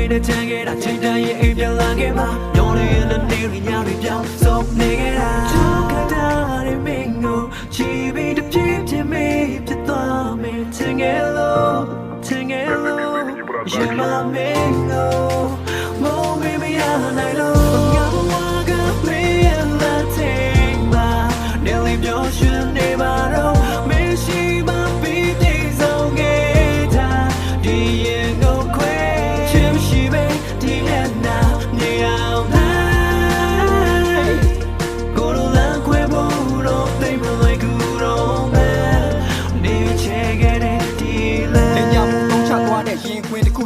တွေနဲ့ကတရားတွေနဲ့ချန်ခဲ့တာချိန်တန်ရဲ့အိမ်ပြန်လာခဲ့မှာညောင်းလေးရဲ့လက်နေတွေညာတွေပြောင်းဆုံးနေခဲ့တာချောကတာတွေမင်းကိုချီပြီးတစ်ပြေးပြေးမေးဖြစ်သွားမယ် Sing hello, sing hello, you're my mango. Mo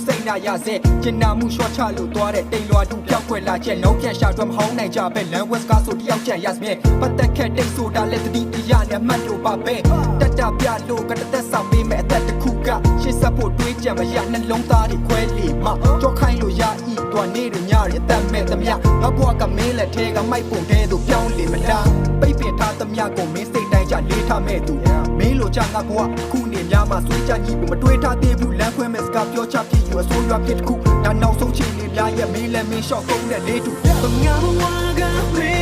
စ်ခုစိတ်နာရစေကျင်နာမှုရှော့ချလို့သွားတဲ့တိမ်လွာတူပြောက်ခွက်လာချက်လုံးပြန်ရှာတော့မဟောင်းနိုင်ကြပဲလန်ဝက်ကားဆိုတယောက်ချန်ရစမြဲပတ်သက်ခဲ့တိတ်ဆိုတာလက်တတိတရားနဲ့မှတ်လို့ပါပဲတက်တာပြလို့ကတသက်ဆောင်ပေးမဲ့အသက်တစ်ခုကရှစ်ဆက်ဖို့တွေးကြံမရနှလုံးသားတွေခွဲလီမကြောက်ခိုင်းလို့ရဤတွာနေရညရအသက်မဲ့သမျှငါဘွားကမင်းလက်ထဲကမိုက်ပုံတဲသို့ပြောင်းလေမလားပိတ်ပင်ထားသမျှကိုမင်းစိတ်တိုင်းချလေးထားမဲ့သူမင်းလိုချငါဘွားခုနေများမှာဆွေးကြညီမတွေးထားသေးဘူးလ မ်းခွဲမဲ့စကားပြောချဖြစ်ယူအစိုးရဖြစ်တစ်ခုဒါနောက်ဆုံးချိန်လေးများရဲ့မင်းလည်းမင်းလျှော့ကုန်းတဲ့လေးတူ Ngabo waga me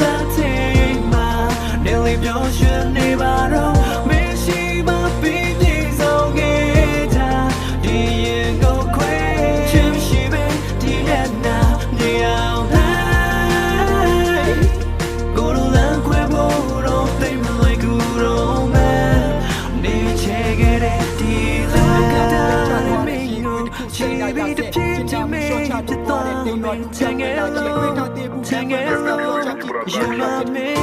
la take ma. Nearly your should never know. Me baby, to change me, to throw me, take it. low, take it. You love me.